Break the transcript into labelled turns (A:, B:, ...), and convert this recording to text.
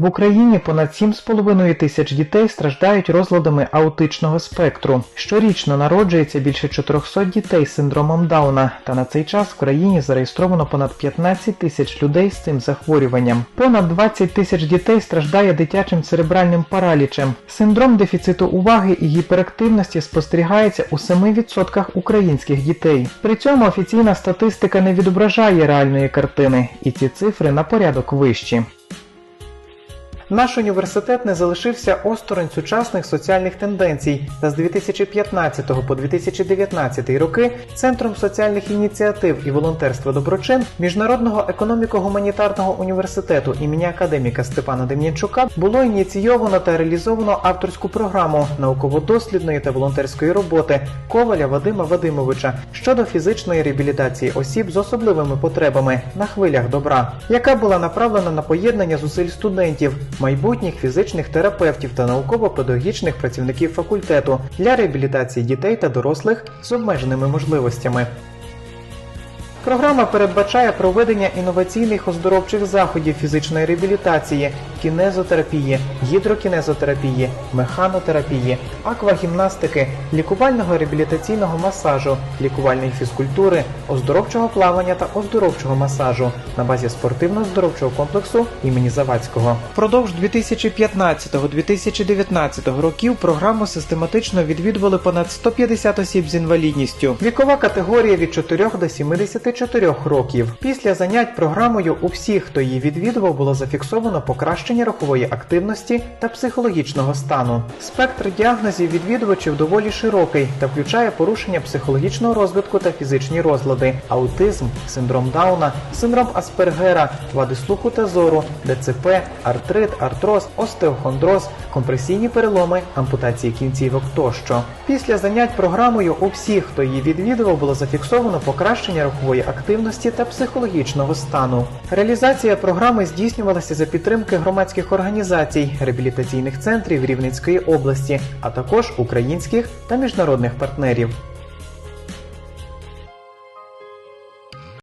A: В Україні понад 7,5 тисяч дітей страждають розладами аутичного спектру. Щорічно народжується більше 400 дітей з синдромом Дауна, та на цей час в країні зареєстровано понад 15 тисяч людей з цим захворюванням. Понад 20 тисяч дітей страждає дитячим церебральним паралічем. Синдром дефіциту уваги і гіперактивності спостерігається у 7% українських дітей. При цьому офіційна статистика не відображає реальної картини, і ці цифри на порядок вищі. Наш університет не залишився осторонь сучасних соціальних тенденцій. Та з 2015 по 2019 роки Центром соціальних ініціатив і волонтерства доброчин Міжнародного економіко-гуманітарного університету імені академіка Степана Дем'янчука було ініційовано та реалізовано авторську програму науково-дослідної та волонтерської роботи Коваля Вадима Вадимовича щодо фізичної реабілітації осіб з особливими потребами на хвилях добра, яка була направлена на поєднання зусиль студентів майбутніх фізичних терапевтів та науково-педагогічних працівників факультету для реабілітації дітей та дорослих з обмеженими можливостями. Програма передбачає проведення інноваційних оздоровчих заходів фізичної реабілітації, кінезотерапії, гідрокінезотерапії, механотерапії, аквагімнастики, лікувального реабілітаційного масажу, лікувальної фізкультури, оздоровчого плавання та оздоровчого масажу на базі спортивно-оздоровчого комплексу імені Завадського. Впродовж 2015-2019 років програму систематично відвідували понад 150 осіб з інвалідністю. Вікова категорія від 4 до 74 років. Після занять програмою у всіх, хто її відвідував, було зафіксовано покращення рухової активності та психологічного стану. Спектр діагнозів відвідувачів доволі широкий та включає порушення психологічного розвитку та фізичні розлади, аутизм, синдром Дауна, синдром Аспергера, вади слуху та зору, ДЦП, артрит, артроз, остеохондроз, компресійні переломи, ампутації кінцівок тощо. Після занять програмою у всіх, хто її відвідував, було зафіксовано покращення рухової активності та психологічного стану. Реалізація програми здійснювалася за підтримки громадських організацій, реабілітаційних центрів Рівненської області, а також українських та міжнародних партнерів.